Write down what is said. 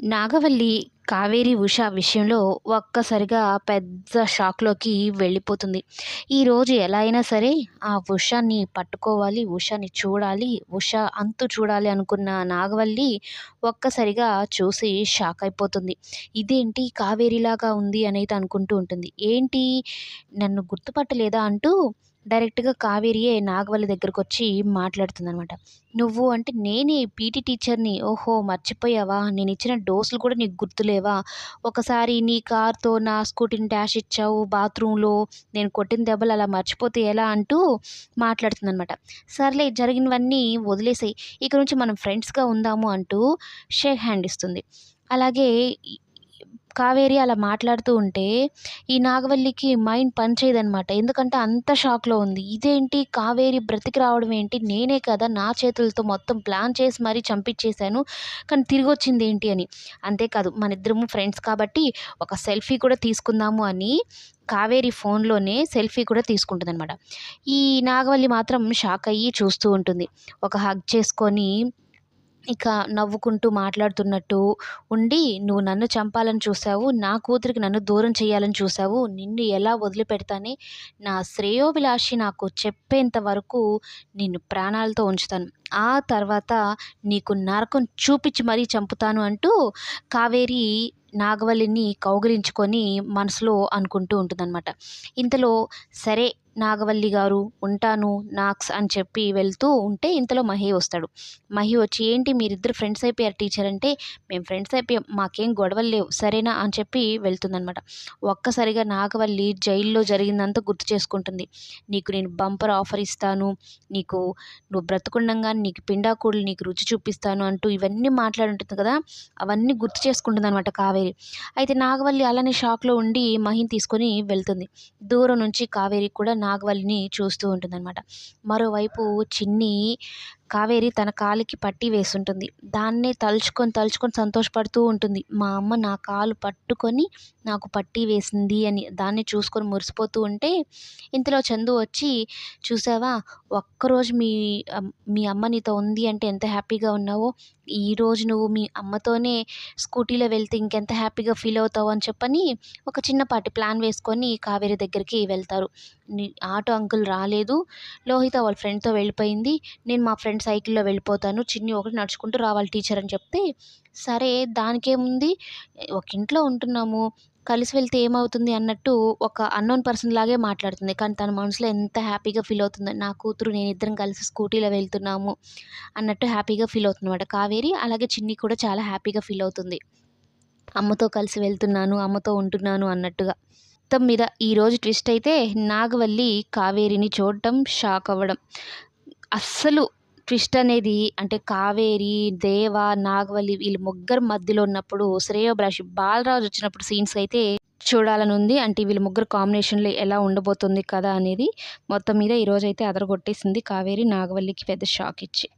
నాగవల్లి కావేరి ఉష విషయంలో ఒక్కసారిగా పెద్ద షాక్లోకి వెళ్ళిపోతుంది. ఈరోజు ఎలా అయినా సరే ఆ ఉషాని పట్టుకోవాలి ఉషాని చూడాలి ఉష అంతు చూడాలి అనుకున్న నాగవల్లి ఒక్కసారిగా చూసి షాక్ అయిపోతుంది. ఇదేంటి కావేరిలాగా ఉంది అనేది అనుకుంటూ ఉంటుంది. ఏంటి? నన్ను గుర్తుపట్టలేదా అంటూ డైరెక్ట్గా కావేరియే నాగవల్లి దగ్గరకు వచ్చి మాట్లాడుతుందనమాట. నువ్వు అంటే నేనే పీటీ టీచర్ని. ఓహో మర్చిపోయావా? నేను ఇచ్చిన డోసులు కూడా నీకు గుర్తులేవా? ఒకసారి నీ కార్తో నా స్కూటీని డాష్ ఇచ్చావు బాత్రూంలో నేను కొట్టిన దెబ్బలు అలా మర్చిపోతే ఎలా? అంటూ మాట్లాడుతుందనమాట. సర్లే జరిగినవన్నీ వదిలేసాయి. ఇక నుంచి మనం ఫ్రెండ్స్గా ఉందాము అంటూ షేక్ హ్యాండ్ ఇస్తుంది. అలాగే కావేరి అలా మాట్లాడుతూ ఉంటే ఈ నాగవల్లికి మైండ్ పనిచేయదనమాట ఎందుకంటే అంత షాక్లో ఉంది. ఇదేంటి? కావేరి బ్రతికి రావడం ఏంటి? నేనే కదా నా చేతులతో మొత్తం ప్లాన్ చేసి మరీ చంపించేశాను కానీ తిరిగి వచ్చింది ఏంటి అని? అంతేకాదు మన ఇద్దరము ఫ్రెండ్స్ కాబట్టి ఒక సెల్ఫీ కూడా తీసుకుందాము అని కావేరి ఫోన్లోనే సెల్ఫీ కూడా తీసుకుంటుంది అనమాట ఈ నాగవల్లి మాత్రం షాక్ అయ్యి చూస్తూ ఉంటుంది. ఒక హగ్ చేసుకొని ఇక నవ్వుకుంటూ మాట్లాడుతున్నట్టు ఉండి నువ్వు నన్ను చంపాలని చూసావు నా కూతురికి నన్ను దూరం చేయాలని చూసావు నిన్ను ఎలా వదిలిపెడతానే? నా శ్రేయోభిలాషి నాకు చెప్పేంత వరకు నిన్ను ప్రాణాలతో ఉంచుతాను. ఆ తర్వాత నీకు నరకం చూపించి మరీ చంపుతాను అంటూ కావేరి నాగవల్లిని కౌగిలించుకొని మనసులో అనుకుంటూ ఉంటుందన్నమాట. ఇంతలో సరే నాగవల్లి గారు ఉంటాను నాక్స్ అని చెప్పి వెళ్తూ ఉంటే ఇంతలో మహి వస్తాడు. మహి వచ్చి ఏంటి మీరిద్దరు ఫ్రెండ్స్ అయిపోయారు టీచర్ అంటే? మేము ఫ్రెండ్స్ అయిపోయాం మాకేం గొడవలు లేవు సరేనా? అని చెప్పి వెళ్తుందనమాట ఒక్కసారిగా నాగవల్లి జైల్లో జరిగిందంతా గుర్తు చేసుకుంటుంది. నీకు నేను బంపర్ ఆఫర్ ఇస్తాను నీకు నువ్వు బ్రతకుండగా నీకు పిండాకూడలు నీకు రుచి చూపిస్తాను అంటూ ఇవన్నీ మాట్లాడుంటుంది కదా అవన్నీ గుర్తు చేసుకుంటుంది అనమాట కావేరి. అయితే నాగవల్లి అలానే షాక్లో ఉండి మహిని తీసుకొని వెళ్తుంది. దూరం నుంచి కావేరి కూడా నాగవల్లిని చూస్తూ ఉంటుందన్నమాట. మరోవైపు చిన్ని కావేరి తన కాలికి పట్టి వేసుంటుంది. దాన్నే తలుచుకొని తలుచుకొని సంతోషపడుతూ ఉంటుంది. మా అమ్మ నా కాలు పట్టుకొని నాకు పట్టి వేసింది అని దాన్ని చూసుకొని మురిసిపోతూ ఉంటే ఇంతలో చందు వచ్చి చూసావా ఒక్కరోజు మీ మీ అమ్మ నీతో ఉంది అంటే ఎంత హ్యాపీగా ఉన్నావో. ఈరోజు నువ్వు మీ అమ్మతోనే స్కూటీలో వెళ్తే ఇంకెంత హ్యాపీగా ఫీల్ అవుతావు అని చెప్పని ఒక చిన్నపాటి ప్లాన్ వేసుకొని కావేరి దగ్గరికి వెళ్తారు. ఆటో అంకుల్ రాలేదు. లోహిత వాళ్ళ ఫ్రెండ్తో వెళ్ళిపోయింది. నేను మా ఫ్రెండ్ సైకిల్లో వెళ్ళిపోతాను చిన్ని ఒకటి నడుచుకుంటూ రావాలి టీచర్ అని చెప్తే సరే దానికేముంది? ఒక ఇంట్లో ఉంటున్నాము కలిసి వెళ్తే ఏమవుతుంది అన్నట్టు ఒక అన్నోన్ పర్సన్ లాగే మాట్లాడుతుంది. కానీ తన మనసులో ఎంత హ్యాపీగా ఫీల్ అవుతుంది నా కూతురు నేను ఇద్దరం కలిసి స్కూటీలో వెళ్తున్నాము అన్నట్టు హ్యాపీగా ఫీల్ అవుతుందన్నమాట. కావేరి అలాగే చిన్ని కూడా చాలా హ్యాపీగా ఫీల్ అవుతుంది. అమ్మతో కలిసి వెళ్తున్నాను అమ్మతో ఉంటున్నాను అన్నట్టుగా. మొత్తం మీద ఈరోజు ట్విస్ట్ అయితే నాగవల్లి కావేరిని చూడటం షాక్ అవ్వడం. అస్సలు ట్విస్ట్ అనేది అంటే కావేరి దేవ నాగవల్లి వీళ్ళు ముగ్గురు మధ్యలో ఉన్నప్పుడు శ్రేయోభిలాషి బాలరాజు వచ్చినప్పుడు సీన్స్ అయితే చూడాలని ఉంది. అంటే వీళ్ళు ముగ్గురు కాంబినేషన్లో ఎలా ఉండబోతుంది కదా అనేది మొత్తం మీద ఈరోజు అయితే అదరగొట్టేసింది కావేరి నాగవల్లికి పెద్ద షాక్ ఇచ్చి.